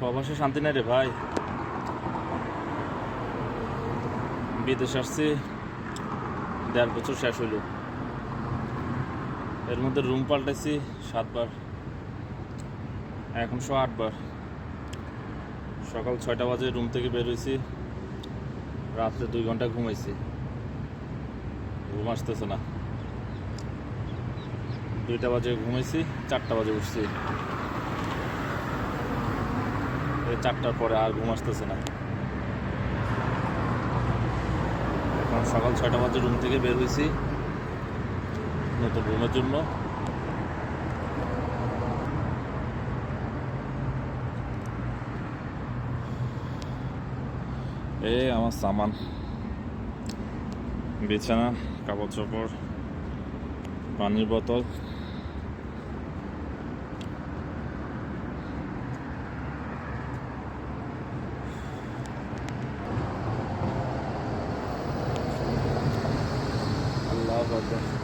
প্রবাসে শান্তি নাই রে ভাই। বিদেশ আসছি, দেড় বছর শেষ হইল। এর মধ্যে রুম পাল্টাইছি সাতবার। এখন শো আটবার। সকাল ছয়টা বাজে রুম থেকে বের হয়েছি রাত্রে দুই ঘণ্টা ঘুমাইছি। ঘুম আসতেছে না। দুইটা বাজে ঘুমাইছি, চারটা বাজে উঠছি। চারটার পরে আর ঘুম আসতেছে না। এখন সকাল ছয়টা বাজে রুম থেকে বের হয়েছি, নতুন রুমের জন্য। এ আমার সামান, বিছানা, কাপড় চোপড়, পানির বোতল। আল্লাহ আকবার